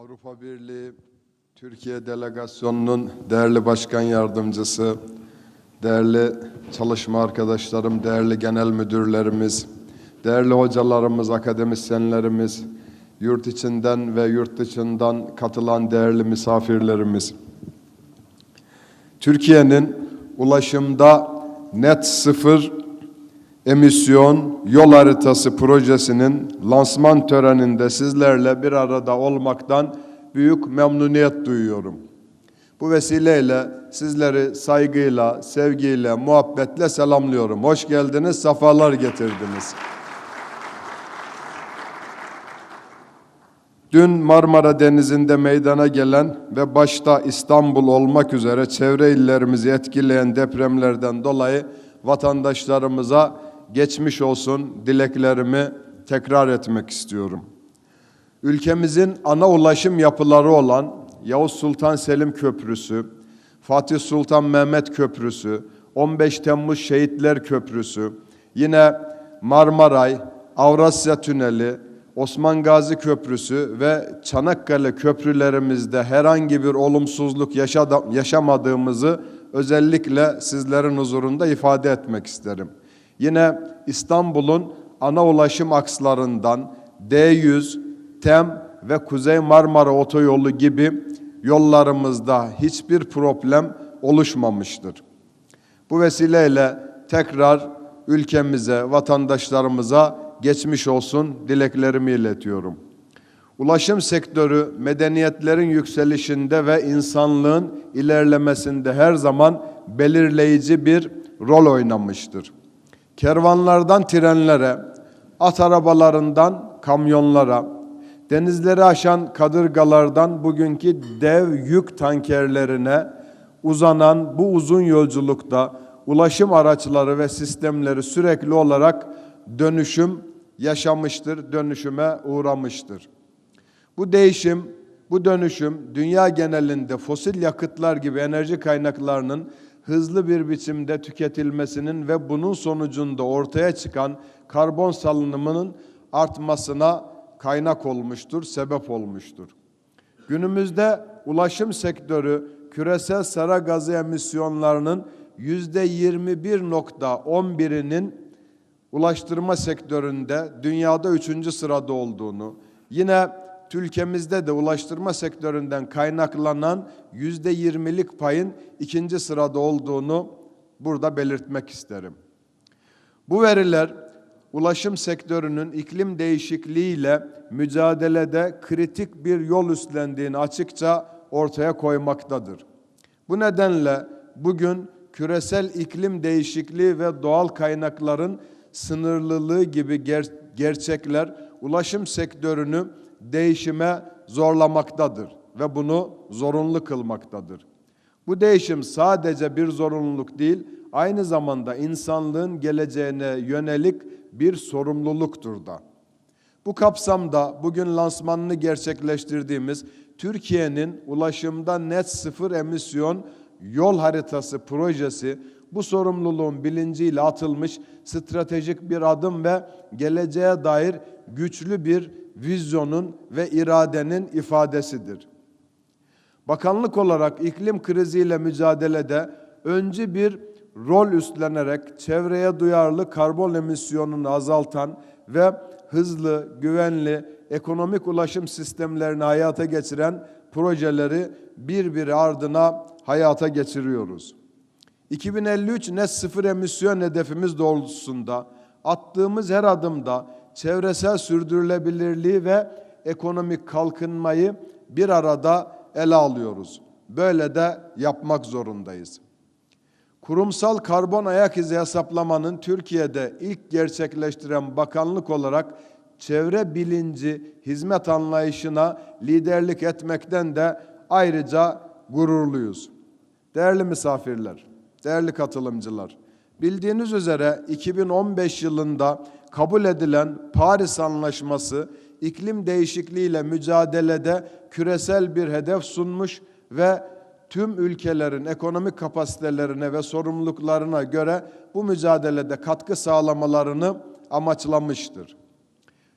Avrupa Birliği Türkiye Delegasyonu'nun değerli başkan yardımcısı, değerli çalışma arkadaşlarım, değerli genel müdürlerimiz, değerli hocalarımız, akademisyenlerimiz, yurt içinden ve yurt dışından katılan değerli misafirlerimiz. Türkiye'nin ulaşımda net sıfır emisyon yol haritası projesinin lansman töreninde sizlerle bir arada olmaktan büyük memnuniyet duyuyorum. Bu vesileyle sizleri saygıyla, sevgiyle, muhabbetle selamlıyorum. Hoş geldiniz, sefalar getirdiniz. Dün Marmara Denizi'nde meydana gelen ve başta İstanbul olmak üzere çevre illerimizi etkileyen depremlerden dolayı vatandaşlarımıza geçmiş olsun dileklerimi tekrar etmek istiyorum. Ülkemizin ana ulaşım yapıları olan Yavuz Sultan Selim Köprüsü, Fatih Sultan Mehmet Köprüsü, 15 Temmuz Şehitler Köprüsü, yine Marmaray, Avrasya Tüneli, Osman Gazi Köprüsü ve Çanakkale köprülerimizde herhangi bir olumsuzluk yaşamadığımızı özellikle sizlerin huzurunda ifade etmek isterim. Yine İstanbul'un ana ulaşım akslarından D100, TEM ve Kuzey Marmara Otoyolu gibi yollarımızda hiçbir problem oluşmamıştır. Bu vesileyle tekrar ülkemize, vatandaşlarımıza geçmiş olsun dileklerimi iletiyorum. Ulaşım sektörü medeniyetlerin yükselişinde ve insanlığın ilerlemesinde her zaman belirleyici bir rol oynamıştır. Kervanlardan trenlere, at arabalarından kamyonlara, denizleri aşan kadırgalardan bugünkü dev yük tankerlerine uzanan bu uzun yolculukta ulaşım araçları ve sistemleri sürekli olarak dönüşüm yaşamıştır, dönüşüme uğramıştır. Bu değişim, bu dönüşüm dünya genelinde fosil yakıtlar gibi enerji kaynaklarının hızlı bir biçimde tüketilmesinin ve bunun sonucunda ortaya çıkan karbon salınımının artmasına kaynak olmuştur, sebep olmuştur. Günümüzde ulaşım sektörü küresel sera gazı emisyonlarının yüzde 21.11'inin ulaştırma sektöründe dünyada üçüncü sırada olduğunu, yine ülkemizde de ulaştırma sektöründen kaynaklanan yüzde yirmilik payın ikinci sırada olduğunu burada belirtmek isterim. Bu veriler ulaşım sektörünün iklim değişikliğiyle mücadelede kritik bir yol üstlendiğini açıkça ortaya koymaktadır. Bu nedenle bugün küresel iklim değişikliği ve doğal kaynakların sınırlılığı gibi ger- gerçekler ulaşım sektörünü değişime zorlamaktadır ve bunu zorunlu kılmaktadır. Bu değişim sadece bir zorunluluk değil, aynı zamanda insanlığın geleceğine yönelik bir sorumluluktur da. Bu kapsamda bugün lansmanını gerçekleştirdiğimiz Türkiye'nin ulaşımda net sıfır emisyon yol haritası projesi bu sorumluluğun bilinciyle atılmış stratejik bir adım ve geleceğe dair güçlü bir vizyonun ve iradenin ifadesidir. Bakanlık olarak iklim kriziyle mücadelede öncü bir rol üstlenerek çevreye duyarlı karbon emisyonunu azaltan ve hızlı, güvenli, ekonomik ulaşım sistemlerini hayata geçiren projeleri birbiri ardına hayata geçiriyoruz. 2053 net sıfır emisyon hedefimiz doğrultusunda attığımız her adımda çevresel sürdürülebilirliği ve ekonomik kalkınmayı bir arada ele alıyoruz. Böyle de yapmak zorundayız. Kurumsal karbon ayak izi hesaplamanın Türkiye'de ilk gerçekleştiren bakanlık olarak çevre bilinci, hizmet anlayışına liderlik etmekten de ayrıca gururluyuz. Değerli misafirler, değerli katılımcılar, bildiğiniz üzere 2015 yılında kabul edilen Paris Anlaşması iklim değişikliğiyle mücadelede küresel bir hedef sunmuş ve tüm ülkelerin ekonomik kapasitelerine ve sorumluluklarına göre bu mücadelede katkı sağlamalarını amaçlamıştır.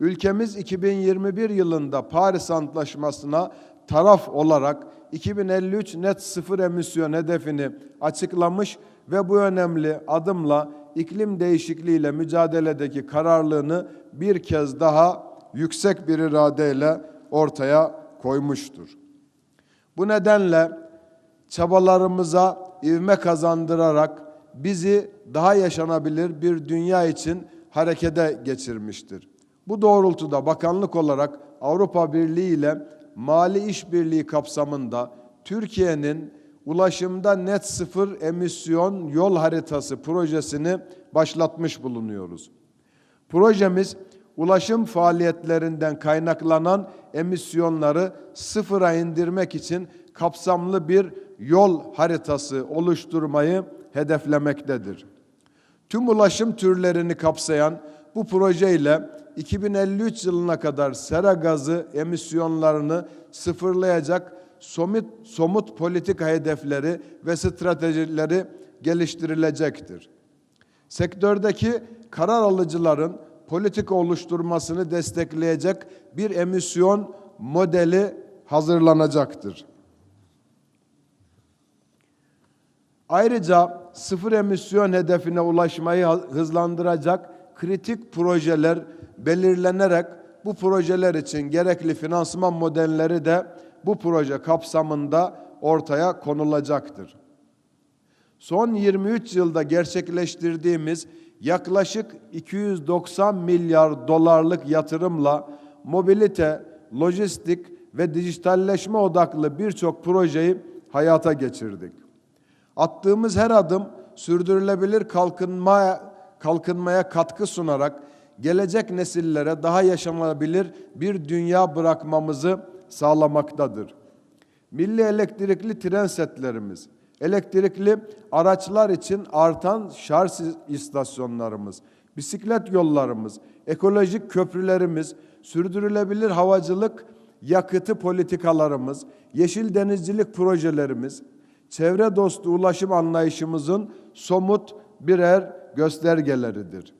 Ülkemiz 2021 yılında Paris Antlaşması'na taraf olarak 2053 net sıfır emisyon hedefini açıklamış ve bu önemli adımla iklim değişikliğiyle mücadeledeki kararlılığını bir kez daha yüksek bir iradeyle ortaya koymuştur. Bu nedenle çabalarımıza ivme kazandırarak bizi daha yaşanabilir bir dünya için harekete geçirmiştir. Bu doğrultuda bakanlık olarak Avrupa Birliği ile mali işbirliği kapsamında Türkiye'nin ulaşımda net sıfır emisyon yol haritası projesini başlatmış bulunuyoruz. Projemiz ulaşım faaliyetlerinden kaynaklanan emisyonları sıfıra indirmek için kapsamlı bir yol haritası oluşturmayı hedeflemektedir. Tüm ulaşım türlerini kapsayan bu proje ile 2053 yılına kadar sera gazı emisyonlarını sıfırlayacak somut, somut politika hedefleri ve stratejileri geliştirilecektir. Sektördeki karar alıcıların politika oluşturmasını destekleyecek bir emisyon modeli hazırlanacaktır. Ayrıca sıfır emisyon hedefine ulaşmayı hızlandıracak kritik projeler belirlenerek bu projeler için gerekli finansman modelleri de bu proje kapsamında ortaya konulacaktır. Son 23 yılda gerçekleştirdiğimiz yaklaşık 290 milyar dolarlık yatırımla mobilite, lojistik ve dijitalleşme odaklı birçok projeyi hayata geçirdik. Attığımız her adım sürdürülebilir kalkınmaya kalkınmaya katkı sunarak gelecek nesillere daha yaşanabilir bir dünya bırakmamızı sağlamaktadır. Milli elektrikli tren setlerimiz, elektrikli araçlar için artan şarj istasyonlarımız, bisiklet yollarımız, ekolojik köprülerimiz, sürdürülebilir havacılık yakıtı politikalarımız, yeşil denizcilik projelerimiz, çevre dostu ulaşım anlayışımızın somut birer göstergeleridir.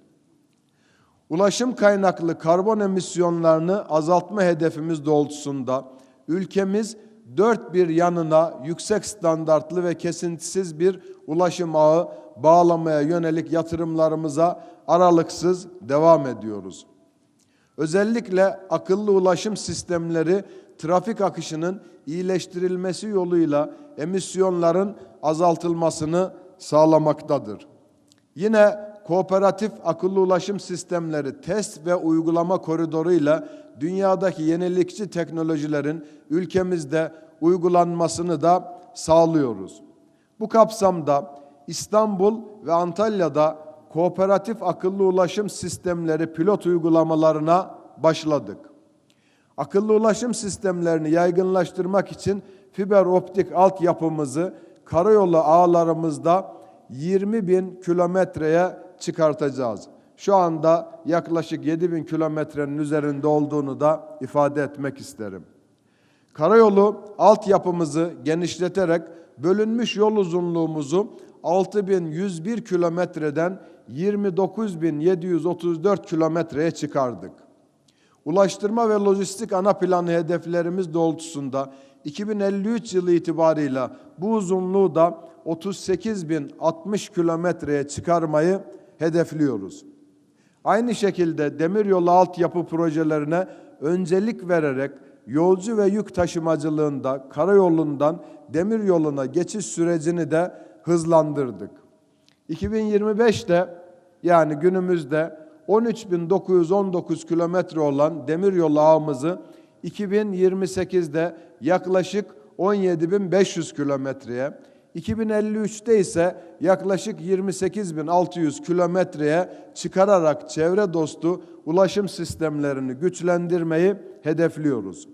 Ulaşım kaynaklı karbon emisyonlarını azaltma hedefimiz doğrultusunda ülkemiz dört bir yanına yüksek standartlı ve kesintisiz bir ulaşım ağı bağlamaya yönelik yatırımlarımıza aralıksız devam ediyoruz. Özellikle akıllı ulaşım sistemleri trafik akışının iyileştirilmesi yoluyla emisyonların azaltılmasını sağlamaktadır. Yine kooperatif akıllı ulaşım sistemleri test ve uygulama koridoruyla dünyadaki yenilikçi teknolojilerin ülkemizde uygulanmasını da sağlıyoruz. Bu kapsamda İstanbul ve Antalya'da kooperatif akıllı ulaşım sistemleri pilot uygulamalarına başladık. Akıllı ulaşım sistemlerini yaygınlaştırmak için fiber optik altyapımızı karayolu ağlarımızda 20 bin kilometreye çıkartacağız. Şu anda yaklaşık 7 bin kilometrenin üzerinde olduğunu da ifade etmek isterim. Karayolu altyapımızı genişleterek bölünmüş yol uzunluğumuzu 6101 kilometreden 29734 kilometreye çıkardık. Ulaştırma ve lojistik ana planı hedeflerimiz doğrultusunda 2053 yılı itibarıyla bu uzunluğu da 38.060 kilometreye çıkarmayı hedefliyoruz. Aynı şekilde demiryolu altyapı projelerine öncelik vererek yolcu ve yük taşımacılığında karayolundan demiryoluna geçiş sürecini de hızlandırdık. 2025'te yani günümüzde 13.919 kilometre olan demiryolu ağımızı 2028'de yaklaşık 17.500 kilometreye, 2053'te ise yaklaşık 28.600 kilometreye çıkararak çevre dostu ulaşım sistemlerini güçlendirmeyi hedefliyoruz.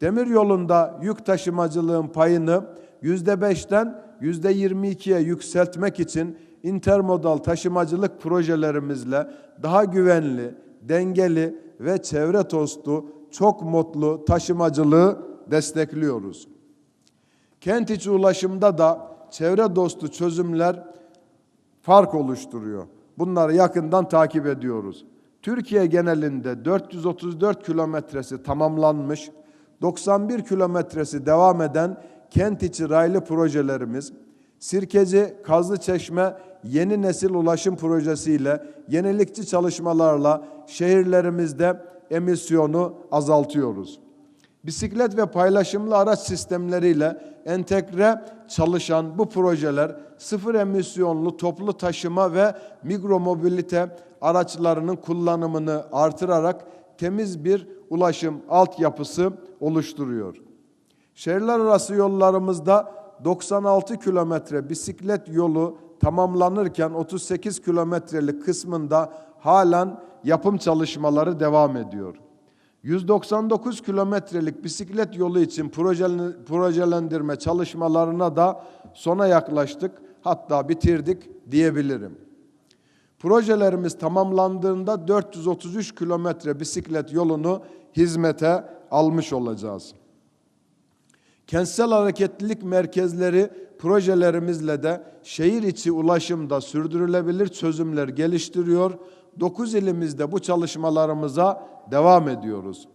Demir yolunda yük taşımacılığın payını %5'ten %22'ye yükseltmek için intermodal taşımacılık projelerimizle daha güvenli, dengeli ve çevre dostu çok mutlu taşımacılığı destekliyoruz. Kent içi ulaşımda da çevre dostu çözümler fark oluşturuyor. Bunları yakından takip ediyoruz. Türkiye genelinde 434 kilometresi tamamlanmış, 91 kilometresi devam eden kent içi raylı projelerimiz, Sirkeci Kazlıçeşme yeni nesil ulaşım projesiyle yenilikçi çalışmalarla şehirlerimizde emisyonu azaltıyoruz. Bisiklet ve paylaşımlı araç sistemleriyle entegre çalışan bu projeler sıfır emisyonlu toplu taşıma ve mikromobilite araçlarının kullanımını artırarak temiz bir ulaşım altyapısı oluşturuyor. Şehirler arası yollarımızda 96 kilometre bisiklet yolu tamamlanırken 38 kilometrelik kısmında halen yapım çalışmaları devam ediyor. 199 kilometrelik bisiklet yolu için projelen- projelendirme çalışmalarına da sona yaklaştık. Hatta bitirdik diyebilirim. Projelerimiz tamamlandığında 433 kilometre bisiklet yolunu hizmete almış olacağız. Kentsel hareketlilik merkezleri projelerimizle de şehir içi ulaşımda sürdürülebilir çözümler geliştiriyor. 9 ilimizde bu çalışmalarımıza devam ediyoruz.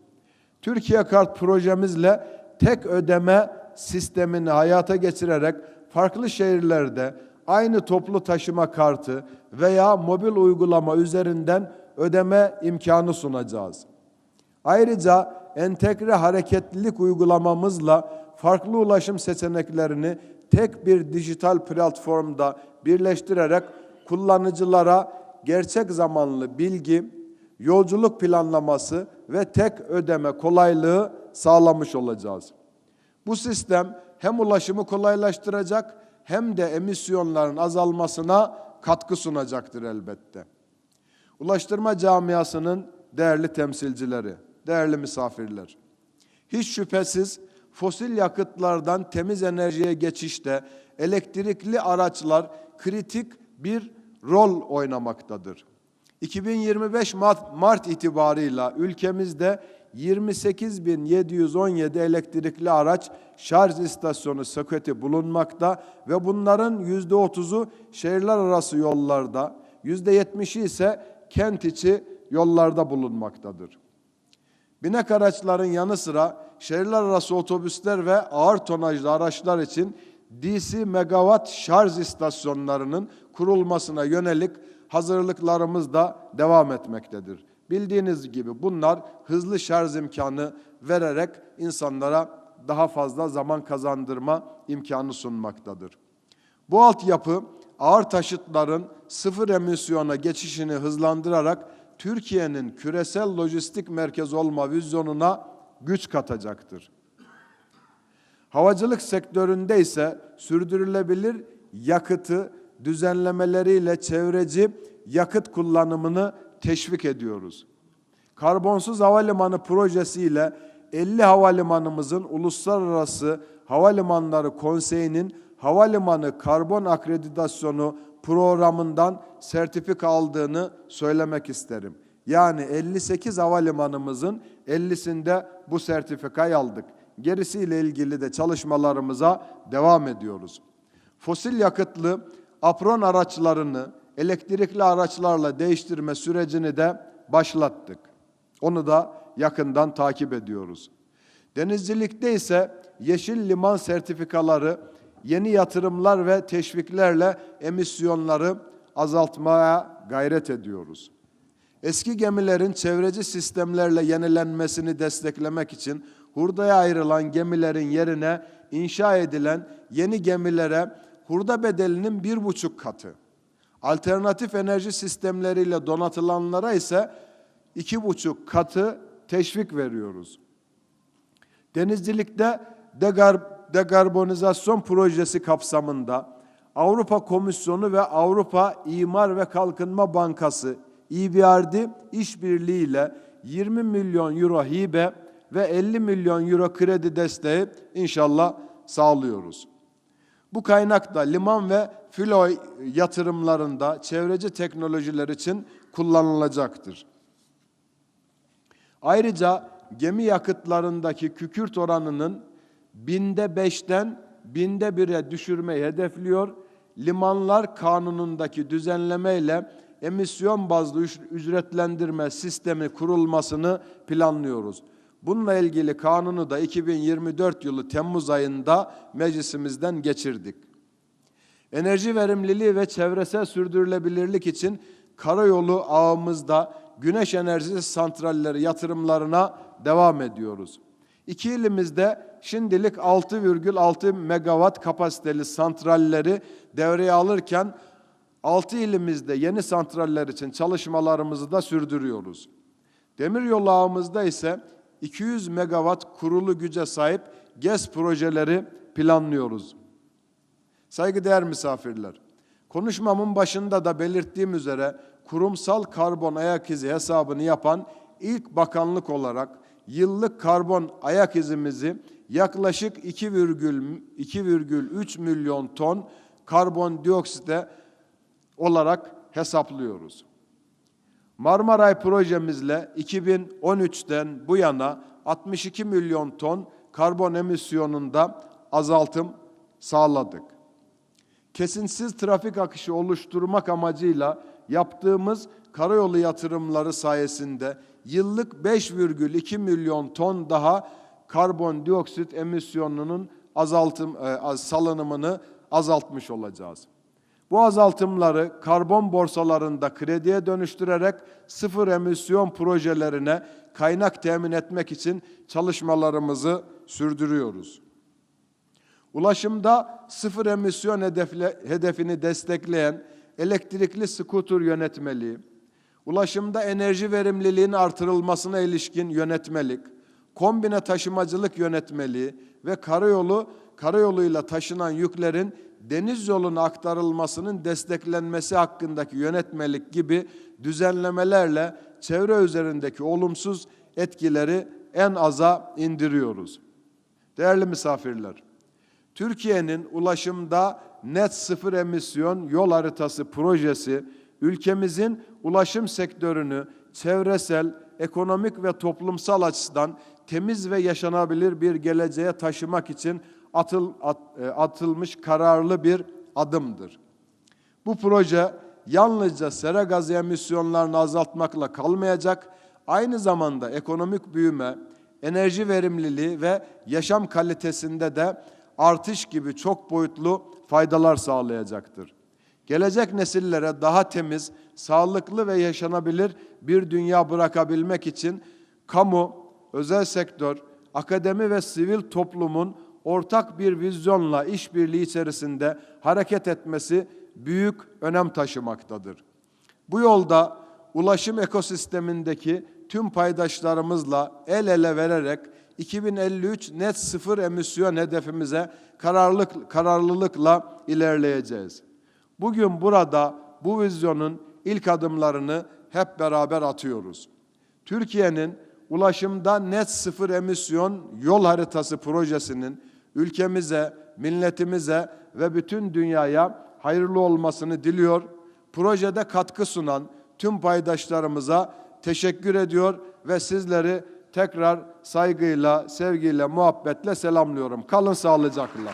Türkiye Kart projemizle tek ödeme sistemini hayata geçirerek farklı şehirlerde aynı toplu taşıma kartı veya mobil uygulama üzerinden ödeme imkanı sunacağız. Ayrıca entegre hareketlilik uygulamamızla farklı ulaşım seçeneklerini tek bir dijital platformda birleştirerek kullanıcılara gerçek zamanlı bilgi, yolculuk planlaması ve tek ödeme kolaylığı sağlamış olacağız. Bu sistem hem ulaşımı kolaylaştıracak hem de emisyonların azalmasına katkı sunacaktır elbette. Ulaştırma camiasının değerli temsilcileri, değerli misafirler. Hiç şüphesiz fosil yakıtlardan temiz enerjiye geçişte elektrikli araçlar kritik bir rol oynamaktadır. 2025 Mart, Mart itibarıyla ülkemizde 28.717 elektrikli araç şarj istasyonu soketi bulunmakta ve bunların %30'u şehirler arası yollarda, %70'i ise kent içi yollarda bulunmaktadır. Binek araçların yanı sıra şehirler arası otobüsler ve ağır tonajlı araçlar için DC megawatt şarj istasyonlarının kurulmasına yönelik hazırlıklarımız da devam etmektedir. Bildiğiniz gibi bunlar hızlı şarj imkanı vererek insanlara daha fazla zaman kazandırma imkanı sunmaktadır. Bu altyapı ağır taşıtların sıfır emisyona geçişini hızlandırarak Türkiye'nin küresel lojistik merkez olma vizyonuna güç katacaktır. Havacılık sektöründe ise sürdürülebilir yakıtı düzenlemeleriyle çevreci yakıt kullanımını teşvik ediyoruz. Karbonsuz Havalimanı projesiyle 50 havalimanımızın Uluslararası Havalimanları Konseyi'nin havalimanı karbon akreditasyonu programından sertifika aldığını söylemek isterim. Yani 58 havalimanımızın 50'sinde bu sertifikayı aldık. Gerisiyle ilgili de çalışmalarımıza devam ediyoruz. Fosil yakıtlı apron araçlarını elektrikli araçlarla değiştirme sürecini de başlattık. Onu da yakından takip ediyoruz. Denizcilikte ise yeşil liman sertifikaları, yeni yatırımlar ve teşviklerle emisyonları azaltmaya gayret ediyoruz. Eski gemilerin çevreci sistemlerle yenilenmesini desteklemek için hurdaya ayrılan gemilerin yerine inşa edilen yeni gemilere hurda bedelinin bir buçuk katı, alternatif enerji sistemleriyle donatılanlara ise iki buçuk katı teşvik veriyoruz. Denizcilikte degar, dekarbonizasyon projesi kapsamında Avrupa Komisyonu ve Avrupa İmar ve Kalkınma Bankası EBRD işbirliğiyle 20 milyon euro hibe ve 50 milyon euro kredi desteği inşallah sağlıyoruz. Bu kaynak da liman ve filo yatırımlarında çevreci teknolojiler için kullanılacaktır. Ayrıca gemi yakıtlarındaki kükürt oranının binde beşten binde bire düşürmeyi hedefliyor. Limanlar kanunundaki düzenlemeyle emisyon bazlı ücretlendirme sistemi kurulmasını planlıyoruz. Bununla ilgili kanunu da 2024 yılı Temmuz ayında meclisimizden geçirdik. Enerji verimliliği ve çevresel sürdürülebilirlik için karayolu ağımızda güneş enerjisi santralleri yatırımlarına devam ediyoruz. İki ilimizde şimdilik 6,6 megawatt kapasiteli santralleri devreye alırken 6 ilimizde yeni santraller için çalışmalarımızı da sürdürüyoruz. Demiryolu ağımızda ise 200 megawatt kurulu güce sahip GES projeleri planlıyoruz. Saygıdeğer misafirler, konuşmamın başında da belirttiğim üzere kurumsal karbon ayak izi hesabını yapan ilk bakanlık olarak yıllık karbon ayak izimizi yaklaşık 2,2 2,3 milyon ton karbondioksite olarak hesaplıyoruz. Marmaray projemizle 2013'ten bu yana 62 milyon ton karbon emisyonunda azaltım sağladık. Kesintisiz trafik akışı oluşturmak amacıyla yaptığımız karayolu yatırımları sayesinde yıllık 5,2 milyon ton daha karbondioksit emisyonunun azaltım e, salınımını azaltmış olacağız. Bu azaltımları karbon borsalarında krediye dönüştürerek sıfır emisyon projelerine kaynak temin etmek için çalışmalarımızı sürdürüyoruz. Ulaşımda sıfır emisyon hedefle, hedefini destekleyen elektrikli skuter yönetmeliği, ulaşımda enerji verimliliğinin artırılmasına ilişkin yönetmelik, kombine taşımacılık yönetmeliği ve karayolu karayoluyla taşınan yüklerin deniz yoluna aktarılmasının desteklenmesi hakkındaki yönetmelik gibi düzenlemelerle çevre üzerindeki olumsuz etkileri en aza indiriyoruz. Değerli misafirler, Türkiye'nin ulaşımda net sıfır emisyon yol haritası projesi ülkemizin ulaşım sektörünü çevresel, ekonomik ve toplumsal açıdan temiz ve yaşanabilir bir geleceğe taşımak için atıl, at- e, atılmış kararlı bir adımdır. Bu proje yalnızca sera gazı emisyonlarını azaltmakla kalmayacak, aynı zamanda ekonomik büyüme, enerji verimliliği ve yaşam kalitesinde de artış gibi çok boyutlu faydalar sağlayacaktır. Gelecek nesillere daha temiz, sağlıklı ve yaşanabilir bir dünya bırakabilmek için kamu, özel sektör, akademi ve sivil toplumun ortak bir vizyonla işbirliği içerisinde hareket etmesi büyük önem taşımaktadır. Bu yolda ulaşım ekosistemindeki tüm paydaşlarımızla el ele vererek 2053 net sıfır emisyon hedefimize kararlılık, kararlılıkla ilerleyeceğiz. Bugün burada bu vizyonun ilk adımlarını hep beraber atıyoruz. Türkiye'nin ulaşımda net sıfır emisyon yol haritası projesinin ülkemize, milletimize ve bütün dünyaya hayırlı olmasını diliyor. Projede katkı sunan tüm paydaşlarımıza teşekkür ediyor ve sizleri tekrar saygıyla, sevgiyle, muhabbetle selamlıyorum. Kalın sağlıcakla.